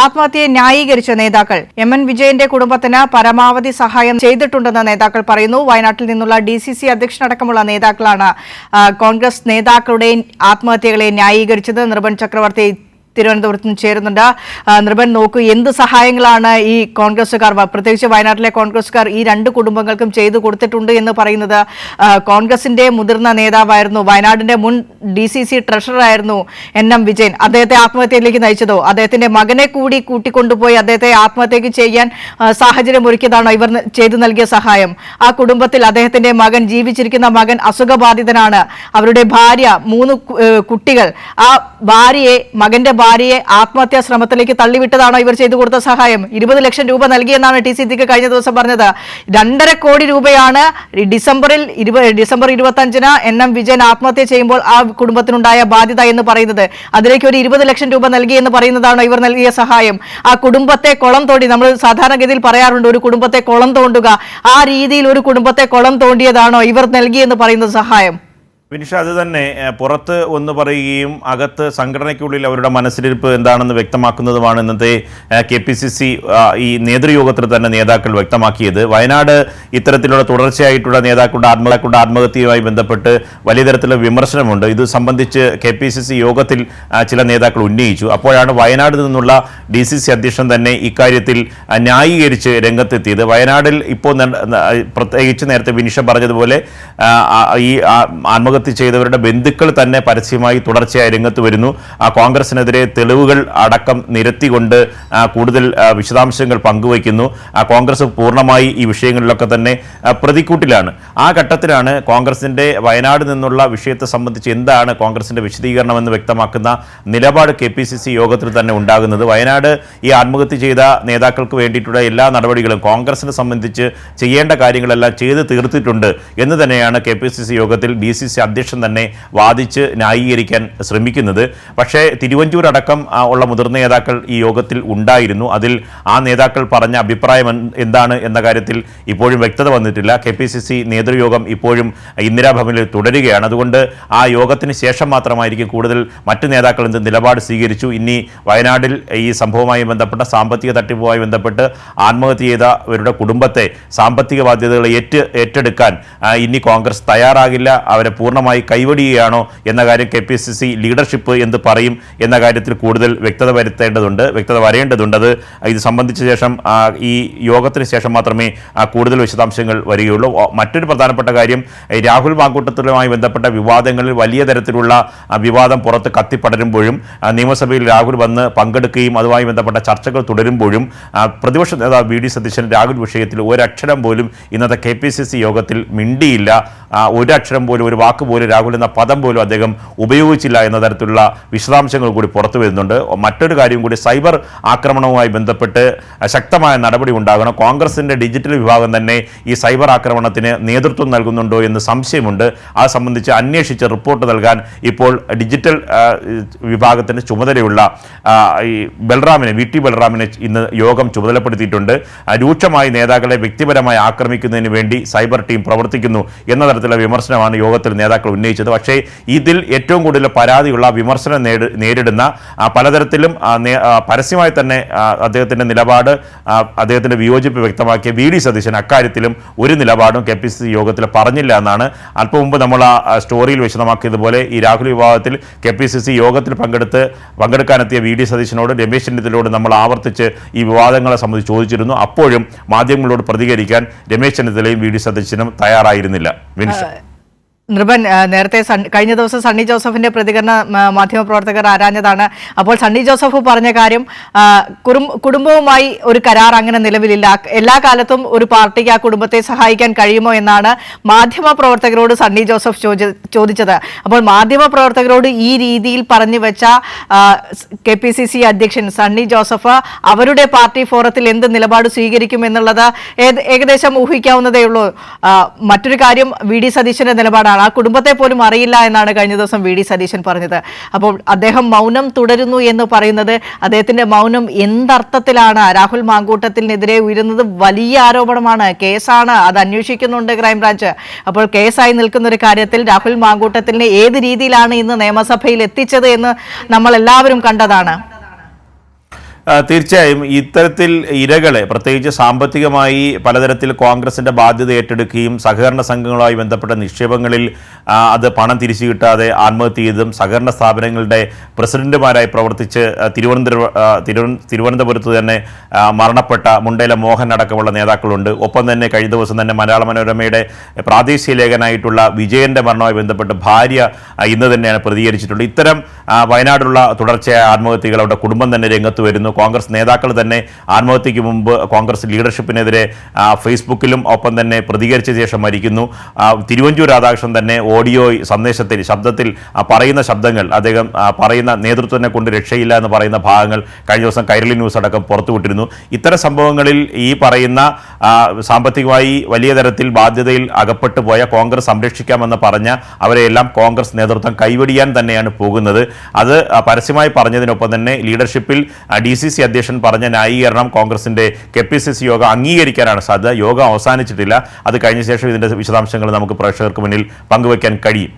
ആത്മഹത്യയെ ന്യായീകരിച്ച നേതാക്കൾ. M N വിജയന്റെ കുടുംബത്തിന് പരമാവധി സഹായം ചെയ്തിട്ടുണ്ടെന്ന് നേതാക്കൾ പറയുന്നു. വയനാട്ടിൽ നിന്നുള്ള ഡി സി സി അധ്യക്ഷനടക്കമുള്ള നേതാക്കളാണ് കോൺഗ്രസ് നേതാക്കളുടെ ആത്മഹത്യകളെ ന്യായീകരിച്ചത്. നിർബൻ ചക്രവർത്തി തിരുവനന്തപുരത്ത് നിന്ന് ചേരുന്നുണ്ട്. നിർബൻ നോക്കൂ എന്ത് സഹായങ്ങളാണ് ഈ കോൺഗ്രസുകാർ പ്രത്യേകിച്ച് വയനാട്ടിലെ കോൺഗ്രസുകാർ ഈ രണ്ട് കുടുംബങ്ങൾക്കും ചെയ്തു കൊടുത്തിട്ടുണ്ട് എന്ന് പറയുന്നത്? കോൺഗ്രസിന്റെ മുതിർന്ന നേതാവായിരുന്നു വയനാടിന്റെ മുൻ ഡി സി സി ട്രഷററായിരുന്നു എൻ എം വിജയൻ. അദ്ദേഹത്തെ ആത്മഹത്യയിലേക്ക് നയിച്ചതോ? അദ്ദേഹത്തിന്റെ മകനെ കൂടി കൂട്ടിക്കൊണ്ടുപോയി അദ്ദേഹത്തെ ആത്മഹത്യക്ക് ചെയ്യാൻ സാഹചര്യം ഒരുക്കിയതാണോ ഇവർ ചെയ്തു നൽകിയ സഹായം? ആ കുടുംബത്തിൽ അദ്ദേഹത്തിന്റെ മകൻ ജീവിച്ചിരിക്കുന്ന മകൻ അസുഖബാധിതനാണ്. അവരുടെ ഭാര്യ മൂന്ന് കുട്ടികൾ. ആ ഭാര്യയെ മകന്റെ ഭാര്യയെ ആത്മഹത്യാ ശ്രമത്തിലേക്ക് തള്ളിവിട്ടതാണോ ഇവർ ചെയ്തു കൊടുത്ത സഹായം? ഇരുപത് ലക്ഷം രൂപ നൽകിയെന്നാണ് ടി സി ദിക്ക് കഴിഞ്ഞ ദിവസം പറഞ്ഞത്. രണ്ടര കോടി രൂപയാണ് ഡിസംബറിൽ ഇരുപ ഡിസംബർ ഇരുപത്തി അഞ്ചിന് എൻ എം വിജയൻ ആത്മഹത്യ ചെയ്യുമ്പോൾ ആ കുടുംബത്തിനുണ്ടായ ബാധ്യത എന്ന് പറയുന്നത്. അതിലേക്ക് ഒരു ഇരുപത് ലക്ഷം രൂപ നൽകി എന്ന് പറയുന്നതാണോ ഇവർ നൽകിയ സഹായം? ആ കുടുംബത്തെ കുളം തോണ്ടി നമ്മൾ സാധാരണഗതിയിൽ പറയാറുണ്ട് ഒരു കുടുംബത്തെ കുളം തോണ്ടുക. ആ രീതിയിൽ ഒരു കുടുംബത്തെ കുളം തോണ്ടിയതാണോ ഇവർ നൽകിയെന്ന് പറയുന്നത് സഹായം? വിനിഷ അത് തന്നെ പുറത്ത് ഒന്ന് പറയുകയും അകത്ത് സംഘടനയ്ക്കുള്ളിൽ അവരുടെ മനസ്സിലിരിപ്പ് എന്താണെന്ന് വ്യക്തമാക്കുന്നതുമാണ് ഇന്നത്തെ കെ പി സി സി ഈ നേതൃയോഗത്തിൽ തന്നെ നേതാക്കൾ വ്യക്തമാക്കിയത്. വയനാട് ഇത്തരത്തിലുള്ള തുടർച്ചയായിട്ടുള്ള നേതാക്കളുടെ ആത്മഹത്യയുടെ ആത്മഹത്യയുമായി ബന്ധപ്പെട്ട് വലിയ തരത്തിലുള്ള വിമർശനമുണ്ട്. ഇത് സംബന്ധിച്ച് കെ പി സി സി യോഗത്തിൽ ചില നേതാക്കൾ ഉന്നയിച്ചു. അപ്പോഴാണ് വയനാട് നിന്നുള്ള ഡി സി സി അധ്യക്ഷൻ തന്നെ ഇക്കാര്യത്തിൽ ന്യായീകരിച്ച് രംഗത്തെത്തിയത്. വയനാടിൽ ഇപ്പോൾ പ്രത്യേകിച്ച് നേരത്തെ വിനിഷ പറഞ്ഞതുപോലെ ഈ ആ, ആത്മഹത്യ ചെയ്തവരുടെ ബന്ധുക്കൾ തന്നെ പരസ്യമായി തുടർച്ചയായി രംഗത്ത് വരുന്നു. ആ കോൺഗ്രസിനെതിരെ തെളിവുകൾ അടക്കം നിരത്തിക്കൊണ്ട് കൂടുതൽ വിശദാംശങ്ങൾ പങ്കുവയ്ക്കുന്നു. ആ കോൺഗ്രസ് പൂർണമായി ഈ വിഷയങ്ങളിലൊക്കെ തന്നെ പ്രതിക്കൂട്ടിലാണ്. ആ ഘട്ടത്തിലാണ് കോൺഗ്രസിന്റെ വയനാട് നിന്നുള്ള വിഷയത്തെ സംബന്ധിച്ച് എന്താണ് കോൺഗ്രസിന്റെ വിശദീകരണം എന്ന് വ്യക്തമാക്കുന്ന നിലപാട് കെ യോഗത്തിൽ തന്നെ ഉണ്ടാകുന്നത്. വയനാട് ഈ ആത്മഹത്യ ചെയ്ത നേതാക്കൾക്ക് വേണ്ടിയിട്ടുള്ള എല്ലാ നടപടികളും കോൺഗ്രസിനെ സംബന്ധിച്ച് ചെയ്യേണ്ട കാര്യങ്ങളെല്ലാം ചെയ്ത് തീർത്തിട്ടുണ്ട് എന്ന് തന്നെയാണ് കെ പി സി സി യോഗത്തിൽ ഡി സി സി അധ്യക്ഷൻ തന്നെ വാദിച്ച് ന്യായീകരിക്കാൻ ശ്രമിക്കുന്നത്. പക്ഷേ തിരുവഞ്ചൂർ അടക്കം ഉള്ള മുതിർന്ന നേതാക്കൾ ഈ യോഗത്തിൽ ഉണ്ടായിരുന്നു. അതിൽ ആ നേതാക്കൾ പറഞ്ഞ അഭിപ്രായം എന്താണ് എന്ന കാര്യത്തിൽ ഇപ്പോഴും വ്യക്തത വന്നിട്ടില്ല. കെ പി സി സി നേതൃയോഗം ഇപ്പോഴും ഇന്ദിരാഭവനിൽ തുടരുകയാണ്. അതുകൊണ്ട് ആ യോഗത്തിന് ശേഷം മാത്രമായിരിക്കും കൂടുതൽ മറ്റ് നേതാക്കൾ എന്ത് നിലപാട് സ്വീകരിച്ചു. ഇനി വയനാട്ടിൽ ഈ സംഭവവുമായി ബന്ധപ്പെട്ട സാമ്പത്തിക തട്ടിപ്പുമായി ബന്ധപ്പെട്ട് ആത്മഹത്യ ചെയ്തവരുടെ കുടുംബത്തെ സാമ്പത്തിക ബാധ്യതകൾ ഏറ്റ് ഏറ്റെടുക്കാൻ ഇനി കോൺഗ്രസ് തയ്യാറാകില്ല. അവരെ പൂർണമായി കൈവടിയുകയാണോ എന്ന കാര്യം K P C C leadership എന്ത് പറയും എന്ന കാര്യത്തിൽ കൂടുതൽ വ്യക്തത വരുത്തേണ്ടതുണ്ട് വ്യക്തത വരേണ്ടതുണ്ട്. അത് ഇത് സംബന്ധിച്ച ശേഷം ഈ യോഗത്തിന് ശേഷം മാത്രമേ കൂടുതൽ വിശദാംശങ്ങൾ വരികയുള്ളൂ. മറ്റൊരു പ്രധാനപ്പെട്ട കാര്യം രാഹുൽ മാങ്കൂട്ടത്തിലുമായി ബന്ധപ്പെട്ട വിവാദങ്ങളിൽ വലിയ തരത്തിലുള്ള വിവാദം പുറത്ത് കത്തിപ്പടരുമ്പോഴും നിയമസഭയിൽ രാഹുൽ വന്ന് പങ്കെടുക്കുകയും അതുമായി ബന്ധപ്പെട്ട ചർച്ചകൾ തുടരുമ്പോഴും പ്രതിപക്ഷ നേതാവ് വി ഡി സതീശൻ രാഹുൽ വിഷയത്തിൽ ഒരക്ഷരം പോലും ഇന്നത്തെ കെ പി സി സി യോഗത്തിൽ മിണ്ടിയില്ല. ഒരക്ഷരം പോലും ഒരു വാക്ക് പോലും രാഹുൽ എന്ന പദം പോലും അദ്ദേഹം ഉപയോഗിച്ചില്ല എന്ന തരത്തിലുള്ള വിശദാംശങ്ങൾ കൂടി പുറത്തു വരുന്നുണ്ട്. മറ്റൊരു കാര്യം കൂടി സൈബർ ആക്രമണവുമായി ബന്ധപ്പെട്ട് ശക്തമായ നടപടി ഉണ്ടാകണം. കോൺഗ്രസിന്റെ ഡിജിറ്റൽ വിഭാഗം തന്നെ ഈ സൈബർ ആക്രമണത്തിന് നേതൃത്വം നൽകുന്നുണ്ടോ എന്ന് സംശയമുണ്ട്. അത് സംബന്ധിച്ച് അന്വേഷിച്ച് റിപ്പോർട്ട് നൽകാൻ ഇപ്പോൾ ഡിജിറ്റൽ വിഭാഗത്തിന് ചുമതലയുള്ള ഈ ബൽറാമിനെ വി ടി ബൽറാമിനെ ഇന്ന് യോഗം ചുമതലപ്പെടുത്തിയിട്ടുണ്ട്. രൂക്ഷമായി നേതാക്കളെ വ്യക്തിപരമായി ആക്രമിക്കുന്നതിന് വേണ്ടി സൈബർ ടീം പ്രവർത്തിക്കുന്നു എന്ന തരത്തിലുള്ള വിമർശനമാണ് യോഗത്തിൽ നേതാക്കൾ ഉന്നയിച്ചത്. പക്ഷേ ഇതിൽ ഏറ്റവും കൂടുതൽ പരാതിയുള്ള വിമർശനം നേരിടുന്ന പലതരത്തിലും പരസ്യമായി തന്നെ അദ്ദേഹത്തിന്റെ നിലപാട് അദ്ദേഹത്തിന്റെ വിയോജിപ്പ് വ്യക്തമാക്കിയ വി. ഡി. സതീശൻ അക്കാര്യത്തിലും ഒരു നിലപാടും കെ. പി. സി. യോഗത്തിൽ പറഞ്ഞില്ല എന്നാണ്. അല്പം മുമ്പ് നമ്മൾ ആ സ്റ്റോറിയിൽ വിശദമാക്കിയതുപോലെ ഈ രാഹുൽ വിഭാഗത്തിൽ കെ. പി. സി. സി. യോഗത്തിൽ പങ്കെടുത്ത് പങ്കെടുക്കാനെത്തിയ വി. ഡി. സതീശനോട് രമേശ് ചെന്നിത്തലയോട് നമ്മൾ ആവർത്തിച്ച് ഈ വിവാദങ്ങളെ സംബന്ധിച്ച് ചോദിച്ചിരുന്നു. അപ്പോഴും മാധ്യമങ്ങളോട് പ്രതികരിക്കാൻ രമേശ് ചെന്നിത്തലയും വി. ഡി. സതീശനും തയ്യാറായിരുന്നില്ല. വിനിഷ നൃപൻ നേരത്തെ കഴിഞ്ഞ ദിവസം സണ്ണി ജോസഫിന്റെ പ്രതികരണം മാധ്യമപ്രവർത്തകർ ആരാഞ്ഞതാണ്. അപ്പോൾ സണ്ണി ജോസഫ് പറഞ്ഞ കാര്യം കുടുംബവുമായി ഒരു കരാർ അങ്ങനെ നിലവിലില്ല. എല്ലാ കാലത്തും ഒരു പാർട്ടിക്ക് ആ കുടുംബത്തെ സഹായിക്കാൻ കഴിയുമോ എന്നാണ് മാധ്യമപ്രവർത്തകരോട് സണ്ണി ജോസഫ് ചോദിച്ചത്. അപ്പോൾ മാധ്യമപ്രവർത്തകരോട് ഈ രീതിയിൽ പറഞ്ഞു വെച്ച കെ അധ്യക്ഷൻ സണ്ണി ജോസഫ് അവരുടെ പാർട്ടി ഫോറത്തിൽ എന്ത് നിലപാട് സ്വീകരിക്കും എന്നുള്ളത് ഏകദേശം ഊഹിക്കാവുന്നതേ ഉള്ളൂ. മറ്റൊരു കാര്യം വി ഡി സതീശന്റെ നിലപാടാണ്. ആ കുടുംബത്തെ പോലും അറിയില്ല എന്നാണ് കഴിഞ്ഞ ദിവസം വി ഡി സതീശൻ പറഞ്ഞത്. അപ്പോൾ അദ്ദേഹം മൗനം തുടരുന്നു എന്ന് പറയുന്നത് അദ്ദേഹത്തിന്റെ മൗനം എന്തർത്ഥത്തിലാണ്? രാഹുൽ മാങ്കൂട്ടത്തിനെതിരെ ഉയരുന്നത് വലിയ ആരോപണമാണ്. കേസാണ്. അത് അന്വേഷിക്കുന്നുണ്ട് ക്രൈംബ്രാഞ്ച്. അപ്പോൾ കേസായി നിൽക്കുന്ന ഒരു കാര്യത്തിൽ രാഹുൽ മാങ്കൂട്ടത്തിനെ ഏത് രീതിയിലാണ് ഇന്ന് നിയമസഭയിൽ എത്തിച്ചത് എന്ന് നമ്മൾ എല്ലാവരും കണ്ടതാണ്. തീർച്ചയായും ഇത്തരത്തിൽ ഇരകളെ പ്രത്യേകിച്ച് സാമ്പത്തികമായി പലതരത്തിൽ കോൺഗ്രസിന്റെ ബാധ്യത ഏറ്റെടുക്കുകയും സഹകരണ സംഘങ്ങളുമായി ബന്ധപ്പെട്ട നിക്ഷേപങ്ങളിൽ അത് പണം തിരിച്ചു കിട്ടാതെ ആത്മഹത്യ ചെയ്തും സഹകരണ സ്ഥാപനങ്ങളുടെ പ്രസിഡന്റുമാരായി പ്രവർത്തിച്ച് തിരുവനന്തപുരം തിരുവനന്തപുരത്ത് തന്നെ മരണപ്പെട്ട മുണ്ടേല മോഹൻ അടക്കമുള്ള നേതാക്കളുണ്ട്. ഒപ്പം തന്നെ കഴിഞ്ഞ ദിവസം തന്നെ മലയാള മനോരമയുടെ പ്രാദേശിക ലേഖനായിട്ടുള്ള വിജയന്റെ മരണവുമായി ബന്ധപ്പെട്ട് ഭാര്യ ഇന്ന് തന്നെയാണ് പ്രതികരിച്ചിട്ടുള്ളത് ഇത്തരം വയനാടുള്ള തുടർച്ചയായ ആത്മഹത്യകൾ അവരുടെ കുടുംബം തന്നെ രംഗത്ത് വരുന്നു. കോൺഗ്രസ് നേതാക്കൾ തന്നെ ആത്മഹത്യയ്ക്ക് മുമ്പ് കോൺഗ്രസ് ലീഡർഷിപ്പിനെതിരെ ഫേസ്ബുക്കിലും ഒപ്പം തന്നെ പ്രതികരിച്ച ശേഷം മരിക്കുന്നു. തിരുവഞ്ചൂർ രാധാകൃഷ്ണൻ തന്നെ ഓഡിയോ സന്ദേശത്തിൽ ശബ്ദത്തിൽ പറയുന്ന ശബ്ദങ്ങൾ അദ്ദേഹം പറയുന്ന നേതൃത്വത്തിനെ കൊണ്ട് രക്ഷയില്ല എന്ന് പറയുന്ന ഭാഗങ്ങൾ കഴിഞ്ഞ ദിവസം കൈരളി ന്യൂസ് അടക്കം പുറത്തുവിട്ടിരുന്നു. ഇത്തരം സംഭവങ്ങളിൽ ഈ പറയുന്ന സാമ്പത്തികമായി വലിയ തരത്തിൽ ബാധ്യതയിൽ അകപ്പെട്ടു പോയ കോൺഗ്രസ് സംരക്ഷിക്കാമെന്ന് പറഞ്ഞ അവരെയെല്ലാം കോൺഗ്രസ് നേതൃത്വം കൈവടിയാൻ തന്നെയാണ് പോകുന്നത്. അത് പരസ്യമായി പറഞ്ഞതിനൊപ്പം തന്നെ ലീഡർഷിപ്പിൽ ഡി സി സി അധ്യക്ഷൻ പറഞ്ഞ ന്യായീകരണം കോൺഗ്രസിന്റെ കെ പി സി സി യോഗം അംഗീകരിക്കാനാണ് സാധ്യത. യോഗം അവസാനിച്ചിട്ടില്ല. അത് കഴിഞ്ഞ ശേഷം ഇതിന്റെ വിശദാംശങ്ങൾ നമുക്ക് പ്രേക്ഷകർക്ക് മുന്നിൽ പങ്കുവയ്ക്കാൻ കഴിയും.